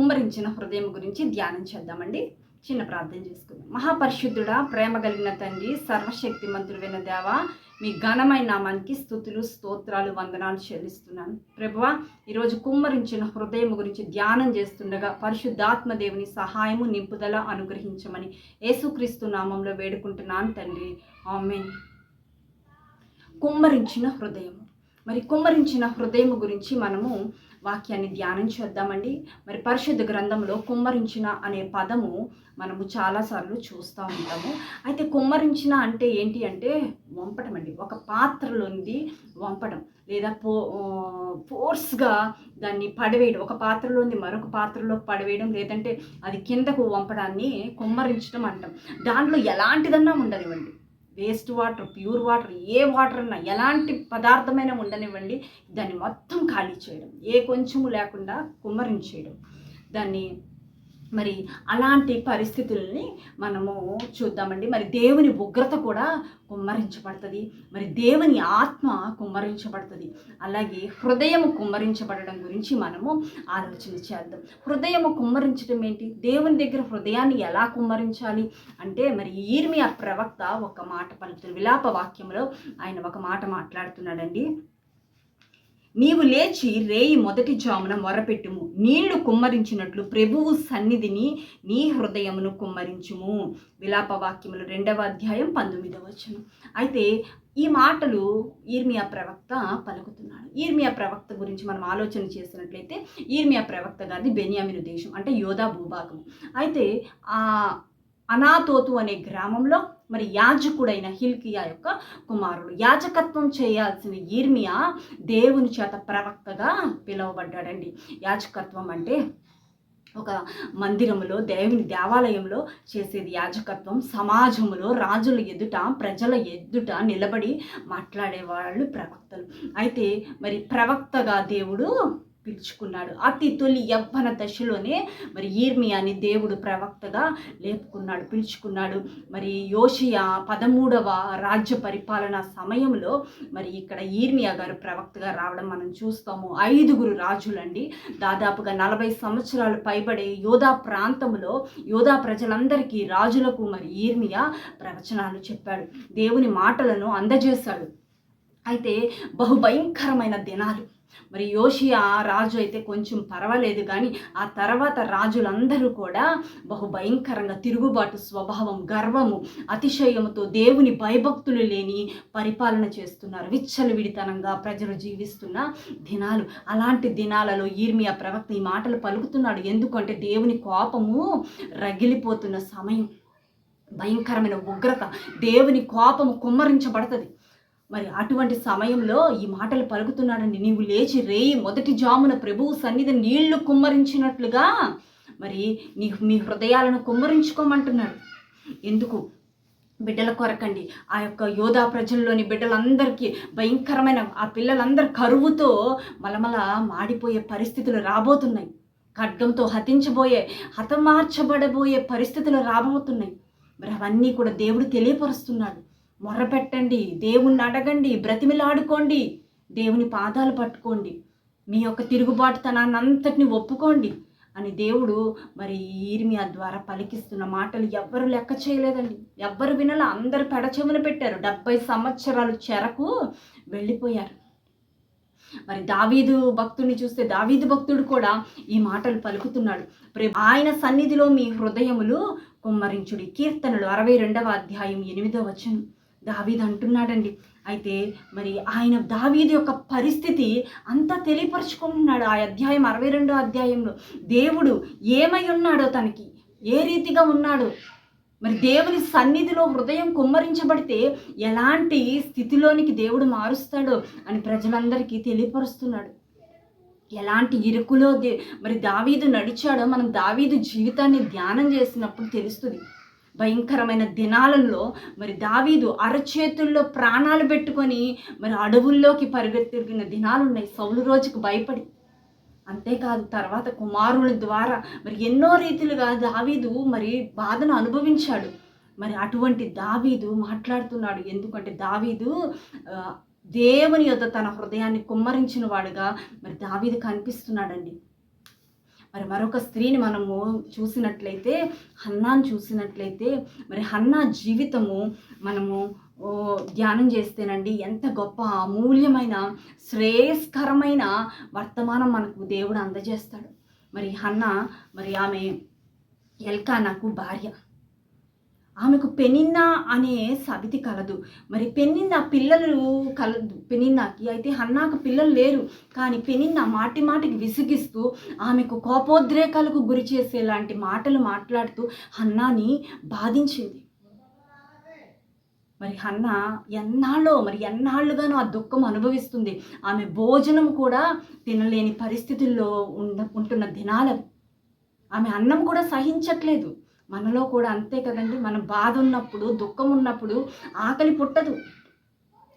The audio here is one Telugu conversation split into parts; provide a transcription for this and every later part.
కుమ్మరించిన హృదయం గురించి ధ్యానం చేద్దామండి. చిన్న ప్రార్థన చేసుకుందాం. మహాపరిశుద్ధుడా ప్రేమ కలిగిన తండ్రి సర్వశక్తిమంతుడైన దేవ మీ ఘనమైన నామానికి స్థుతులు స్తోత్రాలు వందనాలు చెల్లిస్తున్నాను. ప్రభువ ఈరోజు కుమ్మరించిన హృదయం గురించి ధ్యానం చేస్తుండగా పరిశుద్ధాత్మ దేవుని సహాయము నింపుదల అనుగ్రహించమని యేసుక్రీస్తు నామంలో వేడుకుంటున్నాను తండ్రి. ఆమె కుమ్మరించిన హృదయం. మరి కుమ్మరించిన హృదయం గురించి మనము వాక్యాన్ని ధ్యానం చేద్దామండి. మరి పరిశుద్ధ గ్రంథంలో కుమ్మరించిన అనే పదము మనము చాలాసార్లు చూస్తూ ఉంటాము. అయితే కుమ్మరించిన అంటే ఏంటి అంటే వంపటం అండి. ఒక పాత్రలోంది వంపడం లేదా పో ఫోర్స్గా దాన్ని పడవేయడం. ఒక పాత్రలోంది మరొక పాత్రలో పడవేయడం. లేదంటే అది కిందకు వంపడాన్ని కుమ్మరించడం అంటాం. దాంట్లో ఎలాంటిదన్నా ఉండనివ్వండి. వేస్ట్ వాటర్ ప్యూర్ వాటర్ ఏ వాటర్ అన్నా ఎలాంటి పదార్థమైనా ఉండనివ్వండి. దాన్ని మొత్తం ఖాళీ చేయడం ఏ కొంచెము లేకుండా కుమ్మరించేయడం. దాన్ని మరి అలాంటి పరిస్థితుల్ని మనము చూద్దామండి. మరి దేవుని ఉగ్రత కూడా కుమ్మరించబడుతుంది. మరి దేవుని ఆత్మ కుమ్మరించబడుతుంది. అలాగే హృదయం కుమ్మరించబడడం గురించి మనము ఆలోచన చేద్దాం. హృదయం కుమ్మరించడం ఏంటి? దేవుని దగ్గర హృదయాన్ని ఎలా కుమ్మరించాలి? అంటే మరి ఈర్మి ఆ ప్రవక్త ఒక మాట పలుకుతుంది విలాప వాక్యంలో ఆయన ఒక మాట మాట్లాడుతున్నాడండి. నీవు లేచి రేయి మొదటి జామున మొరపెట్టుము. నీళ్ళు కుమ్మరించినట్లు ప్రభువు సన్నిధిని నీ హృదయమును కుమ్మరించుము. విలాప వాక్యములు రెండవ అధ్యాయం పంతొమ్మిదవ వచనం. అయితే ఈ మాటలు ఈర్మియా ప్రవక్త పలుకుతున్నాడు. ఈర్మియా ప్రవక్త గురించి మనం ఆలోచన చేసినట్లయితే ఈర్మియా ప్రవక్త గారిది బెనియామిను దేశం అంటే యోధా భూభాగం అయితే ఆ అనాతోతు అనే గ్రామంలో మరి యాజకుడైన హిల్కియా యొక్క కుమారుడు. యాజకత్వం చేయాల్సిన ఈర్మియా దేవుని చేత ప్రవక్తగా పిలువబడ్డాడండి. యాజకత్వం అంటే ఒక మందిరంలో దేవుని దేవాలయంలో చేసేది యాజకత్వం. సమాజంలో రాజుల ఎదుట ప్రజల ఎదుట నిలబడి మాట్లాడేవాళ్ళు ప్రవక్తలు. అయితే మరి ప్రవక్తగా దేవుడు పిలుచుకున్నాడు. అతి తొలి యవ్వన దశలోనే మరి ఈర్మియాని దేవుడు ప్రవక్తగా లేపుకున్నాడు పిలుచుకున్నాడు. మరి యోషియా పదమూడవ రాజ్య పరిపాలన సమయంలో మరి ఇక్కడ ఈర్మియా గారు ప్రవక్తగా రావడం మనం చూస్తాము. ఐదుగురు రాజులండి. దాదాపుగా నలభై సంవత్సరాలు పైబడే యోధా ప్రాంతంలో యోధా ప్రజలందరికీ రాజులకు మరి ఈర్మియా ప్రవచనాలు చెప్పాడు. దేవుని మాటలను అందజేశాడు. అయితే బహుభయంకరమైన దినాలు. మరి యోషియా రాజు అయితే కొంచెం పర్వాలేదు కానీ ఆ తర్వాత రాజులందరూ కూడా బహు భయంకరంగా తిరుగుబాటు స్వభావం గర్వము అతిశయముతో దేవుని భయభక్తులు లేని పరిపాలన చేస్తున్నారు. విచ్చలవిడితనంగా ప్రజలు జీవిస్తున్న దినాలు. అలాంటి దినాలలో ఈర్మియా ప్రవక్త ఈ మాటలు పలుకుతున్నాడు. ఎందుకంటే దేవుని కోపము రగిలిపోతున్న సమయం. భయంకరమైన ఉగ్రత. దేవుని కోపము కుమ్మరించబడుతుంది. మరి అటువంటి సమయంలో ఈ మాటలు పలుకుతున్నాడండి. నీవు లేచి రేయి మొదటి జామున ప్రభువు సన్నిధి నీళ్ళు కుమ్మరించినట్లుగా మరి నీ మీ హృదయాలను కుమ్మరించుకోమంటున్నాడు. ఎందుకు? బిడ్డల కొరకండి. ఆ యొక్క యోధా ప్రజల్లోని బిడ్డలందరికీ భయంకరమైన ఆ పిల్లలందరి కరువుతో మలమల మాడిపోయే పరిస్థితులు రాబోతున్నాయి. ఖడ్గంతో హతించబోయే హతమార్చబడబోయే పరిస్థితులు రాబోతున్నాయి. మరి అవన్నీ కూడా దేవుడు తెలియపరుస్తున్నాడు. మొర్రపెట్టండి దేవుణ్ణి అడగండి బ్రతిమిలాడుకోండి దేవుని పాదాలు పట్టుకోండి మీ యొక్క తిరుగుబాటుతనాన్ని అంతటిని ఒప్పుకోండి అని దేవుడు మరి ఈర్మియా ద్వారా పలికిస్తున్న మాటలు ఎవ్వరు లెక్క చేయలేదండి. ఎవ్వరు వినలా అందరు పెడచెవున పెట్టారు. డెబ్బై సంవత్సరాలు చెరకు వెళ్ళిపోయారు. మరి దావీదు భక్తుడిని చూస్తే దావీదు భక్తుడు కూడా ఈ మాటలు పలుకుతున్నాడు. ప్రే- ఆయన సన్నిధిలో మీ హృదయములు కుమ్మరించుడి. కీర్తనలు అరవై రెండవ అధ్యాయం ఎనిమిదవ వచనం. దావీదు అంటున్నాడండి. అయితే మరి ఆయన దావీదు యొక్క పరిస్థితి అంతా తెలియపరుచుకుంటున్నాడు ఆ అధ్యాయం అరవై రెండో అధ్యాయంలో. దేవుడు ఏమై ఉన్నాడో తనకి ఏ రీతిగా ఉన్నాడో? మరి దేవుని సన్నిధిలో హృదయం కుమ్మరించబడితే ఎలాంటి స్థితిలోనికి దేవుడు మారుస్తాడో అని ప్రజలందరికీ తెలియపరుస్తున్నాడు. ఎలాంటి ఇరుకులో దే మరి దావీదు నడిచాడో మనం దావీదు జీవితాన్ని ధ్యానం చేసినప్పుడు తెలుస్తుంది. భయంకరమైన దినాలలో మరి దావీదు అరచేతుల్లో ప్రాణాలు పెట్టుకొని మరి అడవుల్లోకి పరిగెత్తిన దినాలు ఉన్నాయి. సౌలు రోజుకు భయపడి. అంతేకాదు తర్వాత కుమారుల ద్వారా మరి ఎన్నో రీతిలుగా దావీదు మరి బాధను అనుభవించాడు. మరి అటువంటి దావీదు మాట్లాడుతున్నాడు. ఎందుకంటే దావీదు దేవుని యొక్క తన హృదయాన్ని కుమ్మరించిన వాడుగా మరి దావీదు కనిపిస్తున్నాడండి. మరి మరొక స్త్రీని మనము చూసినట్లయితే హన్నాను చూసినట్లయితే మరి హన్నా జీవితము మనము ఓ, ధ్యానం చేస్తేనండి ఎంత గొప్ప అమూల్యమైన శ్రేయస్కరమైన వర్తమానం మనకు దేవుడు అందజేస్తాడు. మరి హన్న మరి ఆమె ఎల్కా నాకు భార్య. ఆమెకు పెనిన్నా అనే సవితి కలదు. మరి పెనిన్న పిల్లలు కలదు. పెనిన్నాకి అయితే హన్నాకు పిల్లలు లేరు. కానీ పెనిన్న మాటి మాటికి విసిగిస్తూ ఆమెకు కోపోద్రేకాలకు గురి చేసేలాంటి మాటలు మాట్లాడుతూ హన్నాని బాధించింది. మరి హన్న ఎన్నాళ్ళో మరి ఎన్నాళ్ళుగానో ఆ దుఃఖం అనుభవిస్తుంది. ఆమె భోజనం కూడా తినలేని పరిస్థితుల్లో ఉండ ఉంటున్న దినాలవి. ఆమె అన్నం కూడా సహించట్లేదు. మనలో కూడా అంతే కదండి. మన బాధ ఉన్నప్పుడు దుఃఖం ఉన్నప్పుడు ఆకలి పుట్టదు.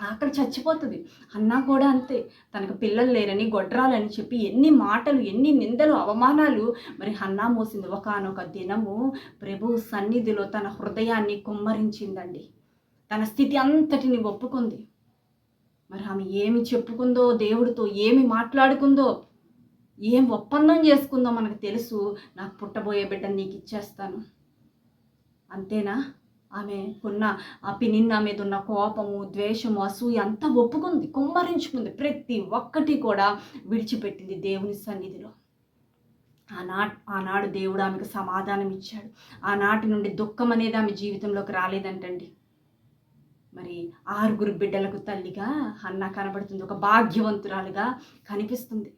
ఆకలి చచ్చిపోతుంది. అన్నా కూడా అంతే. తనకు పిల్లలు లేరని గొడ్రాలని చెప్పి ఎన్ని మాటలు ఎన్ని నిందలు అవమానాలు మరి హన్నా మోసింది. ఒకానొక దినము ప్రభు సన్నిధిలో తన హృదయాన్ని కుమ్మరించిందండి. తన స్థితి అంతటిని ఒప్పుకుంది. మరి ఆమె ఏమి చెప్పుకుందో దేవుడితో ఏమి మాట్లాడుకుందో ఏం ఒప్పందం చేసుకుందో మనకు తెలుసు. నాకు పుట్టబోయే బిడ్డ నీకు ఇచ్చేస్తాను. అంతేనా? ఆమె ఉన్న ఆ పినిన్న మీద ఉన్న కోపము ద్వేషము అసూయ అంతా ఒప్పుకుంది కుమ్మరించుకుంది. ప్రతి ఒక్కటి కూడా విడిచిపెట్టింది దేవుని సన్నిధిలో. ఆనా ఆనాడు దేవుడు ఆమెకు సమాధానం ఇచ్చాడు. ఆనాటి నుండి దుఃఖం అనేది ఆమె జీవితంలోకి రాలేదంటండి. మరి ఆరుగురు బిడ్డలకు తల్లిగా అన్న కనబడుతుంది ఒక భాగ్యవంతురాలుగా కనిపిస్తుంది.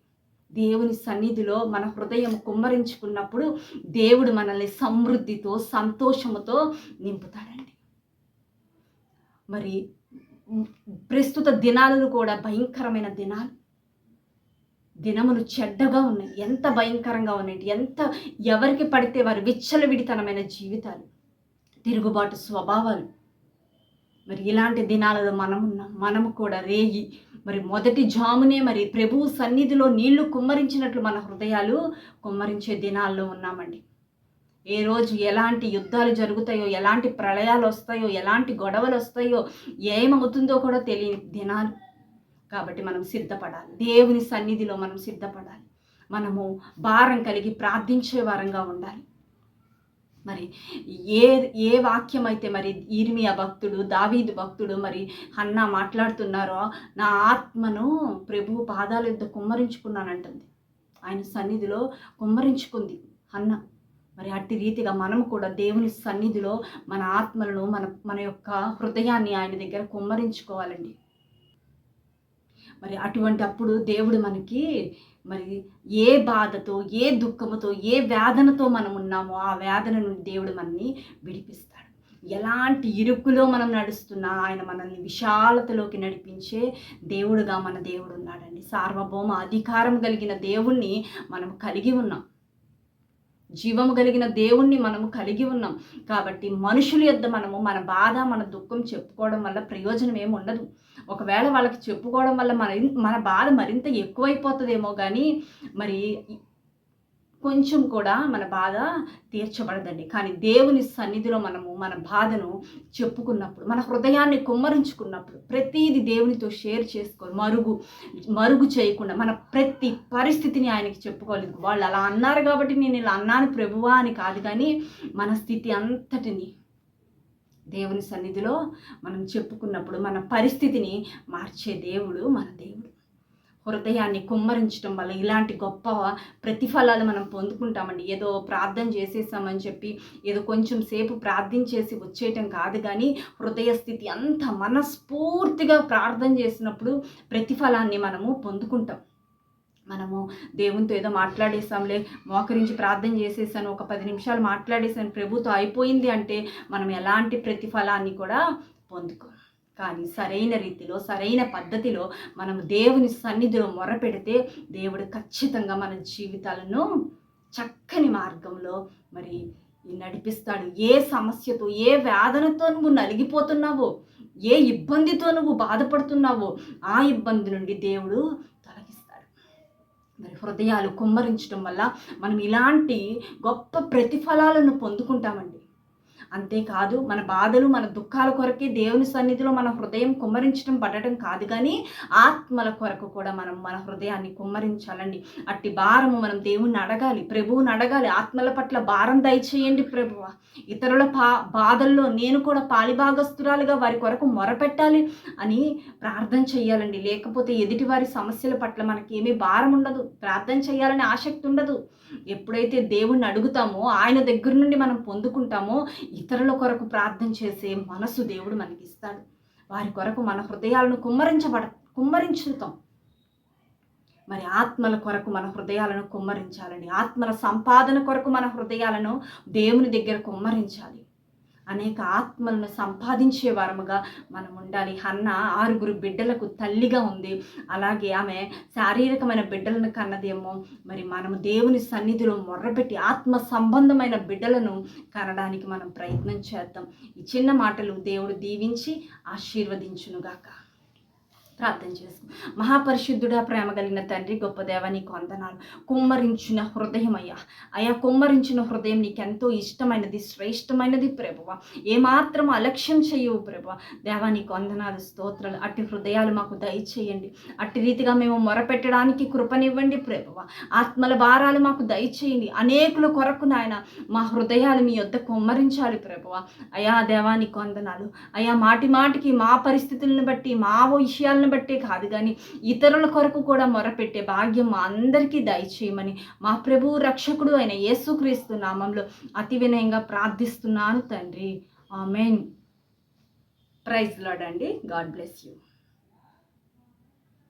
దేవుని సన్నిధిలో మన హృదయం కుమ్మరించుకున్నప్పుడు దేవుడు మనల్ని సమృద్ధితో సంతోషముతో నింపుతాడండి. మరి ప్రస్తుత దినాలను కూడా భయంకరమైన దినాలు. దినములు చెడ్డగా ఉన్నాయి. ఎంత భయంకరంగా ఉన్నాయి ఎంత ఎవరికి పడితే వారి విచ్చలవిడితనమైన జీవితాలు తిరుగుబాటు స్వభావాలు. మరి ఇలాంటి దినాలలో మనం మనము కూడా రేగి మరి మొదటి జామునే మరి ప్రభువు సన్నిధిలో నీళ్ళు కుమ్మరించినట్లు మన హృదయాలు కుమ్మరించే దినాల్లో ఉన్నామండి. ఏ రోజు ఎలాంటి యుద్ధాలు జరుగుతాయో ఎలాంటి ప్రళయాలు వస్తాయో ఎలాంటి గొడవలు వస్తాయో ఏమవుతుందో కూడా తెలియని దినాలు. కాబట్టి మనం సిద్ధపడాలి. దేవుని సన్నిధిలో మనం సిద్ధపడాలి. మనము భారం కలిగి ప్రార్థించే వారంగా ఉండాలి. మరి ఏ ఏ వాక్యం అయితే మరి ఈర్మియా భక్తుడు దావీదు భక్తుడు మరి అన్న మాట్లాడుతున్నారో నా ఆత్మను ప్రభు పాదాల యుద్ధ కుమ్మరించుకున్నానంటుంది. ఆయన సన్నిధిలో కుమ్మరించుకుంది అన్న మరి అట్టి రీతిగా మనం కూడా దేవుని సన్నిధిలో మన ఆత్మలను మన మన యొక్క హృదయాన్ని ఆయన దగ్గర కుమ్మరించుకోవాలండి. మరి అటువంటి అప్పుడు దేవుడు మనకి మరి ఏ బాధతో ఏ దుఃఖముతో ఏ వేదనతో మనం ఉన్నామో ఆ వేదన నుండి దేవుడు మనల్ని విడిపిస్తాడు. ఎలాంటి ఇరుకులో మనం నడుస్తున్నా ఆయన మనల్ని విశాలతలోకి నడిపించే దేవుడుగా మన దేవుడు ఉన్నాడండి. సార్వభౌమ అధికారం కలిగిన దేవుణ్ణి మనం కలిగి ఉన్నాం. జీవము కలిగిన దేవుణ్ణి మనము కలిగి ఉన్నాం. కాబట్టి మనుషుల యొద్ద మనము మన బాధ మన దుఃఖం చెప్పుకోవడం వల్ల ప్రయోజనం ఏమి ఉండదు. ఒకవేళ వాళ్ళకి చెప్పుకోవడం వల్ల మన మన బాధ మరింత ఎక్కువైపోతుందేమో కానీ మరి కొంచెం కూడా మన బాధ తీర్చబడదండి. కానీ దేవుని సన్నిధిలో మనము మన బాధను చెప్పుకున్నప్పుడు మన హృదయాన్ని కుమ్మరించుకున్నప్పుడు ప్రతీది దేవునితో షేర్ చేసుకోవాలి మరుగు మరుగు చేయకుండా మన ప్రతి పరిస్థితిని ఆయనకి చెప్పుకోవాలి. వాళ్ళు అలా అన్నారు కాబట్టి నేను ఇలా అన్నాను ప్రభువా అని కాదు కానీ మన స్థితి అంతటిని దేవుని సన్నిధిలో మనం చెప్పుకున్నప్పుడు మన పరిస్థితిని మార్చే దేవుడు మన దేవుడు. హృదయాన్ని కుమ్మరించడం వల్ల ఇలాంటి గొప్ప ప్రతిఫలాలు మనం పొందుకుంటామండి. ఏదో ప్రార్థన చేసేసామని చెప్పి ఏదో కొంచెం సేపు ప్రార్థించేసి వచ్చేయటం కాదు కానీ హృదయ స్థితి అంత మనస్ఫూర్తిగా ప్రార్థన చేసినప్పుడు ప్రతిఫలాన్ని మనము పొందుకుంటాం. మనము దేవునితో ఏదో మాట్లాడేసాంలే మోకరించి ప్రార్థన చేసేసాను ఒక పది నిమిషాలు మాట్లాడేసాను ప్రభుతో అయిపోయింది అంటే మనం ఎలాంటి ప్రతిఫలాన్ని కూడా పొందుకోం. కానీ సరైన రీతిలో సరైన పద్ధతిలో మనం దేవుని సన్నిధిలో మొరపెడితే దేవుడు ఖచ్చితంగా మన జీవితాలను చక్కని మార్గంలో మరి నడిపిస్తాడు. ఏ సమస్యతో ఏ వేదనతో నువ్వు నలిగిపోతున్నావో ఏ ఇబ్బందితో నువ్వు బాధపడుతున్నావో ఆ ఇబ్బంది నుండి దేవుడు తొలగిస్తాడు. మరి హృదయాలు కుమ్మరించడం వల్ల మనం ఇలాంటి గొప్ప ప్రతిఫలాలను పొందుకుంటామండి. అంతేకాదు మన బాధలు మన దుఃఖాల కొరకే దేవుని సన్నిధిలో మన హృదయం కుమ్మరించడం పడటం కాదు కానీ ఆత్మల కొరకు కూడా మనం మన హృదయాన్ని కుమ్మరించాలండి. అట్టి భారము మనం దేవుణ్ణి అడగాలి ప్రభువుని అడగాలి ఆత్మల పట్ల భారం దయచేయండి ప్రభువ. ఇతరుల పా బాధల్లో నేను కూడా పాలిభాగస్తురాలుగా వారి కొరకు మొరపెట్టాలి అని ప్రార్థన చేయాలండి. లేకపోతే ఎదుటి వారి సమస్యల పట్ల మనకి ఏమీ భారం ఉండదు ప్రార్థన చేయాలని ఆసక్తి ఉండదు. ఎప్పుడైతే దేవుణ్ణి అడుగుతామో ఆయన దగ్గర నుండి మనం పొందుకుంటామో ఇతరుల కొరకు ప్రార్థన చేసే మనసు దేవుడు మనకి ఇస్తాడు వారి కొరకు మన హృదయాలను కుమ్మరించబడ కుమ్మరించుతాం. మరి ఆత్మల కొరకు మన హృదయాలను కుమ్మరించాలని ఆత్మల సంపాదన కొరకు మన హృదయాలను దేవుని దగ్గర కుమ్మరించాలి. అనేక ఆత్మలను సంపాదించే వారముగా మనం ఉండాలి. హన్న ఆరుగురు బిడ్డలకు తల్లిగా ఉంది. అలాగే ఆమె శారీరకమైన బిడ్డలను కన్నదేమో. మరి మనము దేవుని సన్నిధిలో మొర్రపెట్టి ఆత్మ సంబంధమైన బిడ్డలను కనడానికి మనం ప్రయత్నం చేద్దాం. ఈ చిన్న మాటలు దేవుడు దీవించి ఆశీర్వదించునుగాక. ప్రార్థన చేసుకు మహాపరిశుద్ధుడా ప్రేమ కలిగిన తండ్రి గొప్ప దేవ నీకు వందనాలు. కుమ్మరించిన హృదయం అయ్యా. అయా కుమ్మరించిన హృదయం నీకు ఎంతో ఇష్టమైనది శ్రేష్టమైనది ప్రభువ. ఏమాత్రం అలక్ష్యం చేయవు ప్రభువ. దేవా నీకు వందనాలు స్తోత్రాలు. అట్టి హృదయాలు మాకు దయచేయండి. అట్టి రీతిగా మేము మొరపెట్టడానికి కృపనివ్వండి ప్రభువ. ఆత్మల భారాలు మాకు దయచేయండి. అనేకుల కొరకు నాయన మా హృదయాలు మీ యొద్ద కుమ్మరించాలి ప్రభువ. అయా దేవానికి వందనాలు. అయా మాటి మాటికి మా పరిస్థితులను బట్టి మా విషయాలను బట్టే కాదు కానీ ఇతరుల కొరకు కూడా మొరపెట్టే భాగ్యం మా అందరికీ దయచేయమని మా ప్రభు రక్షకుడు అయిన యేసుక్రీస్తు నామంలో అతి వినయంగా ప్రార్థిస్తున్నాను తండ్రి. ఆమెన్. ప్రైజ్ లాడండి అండి. God bless you.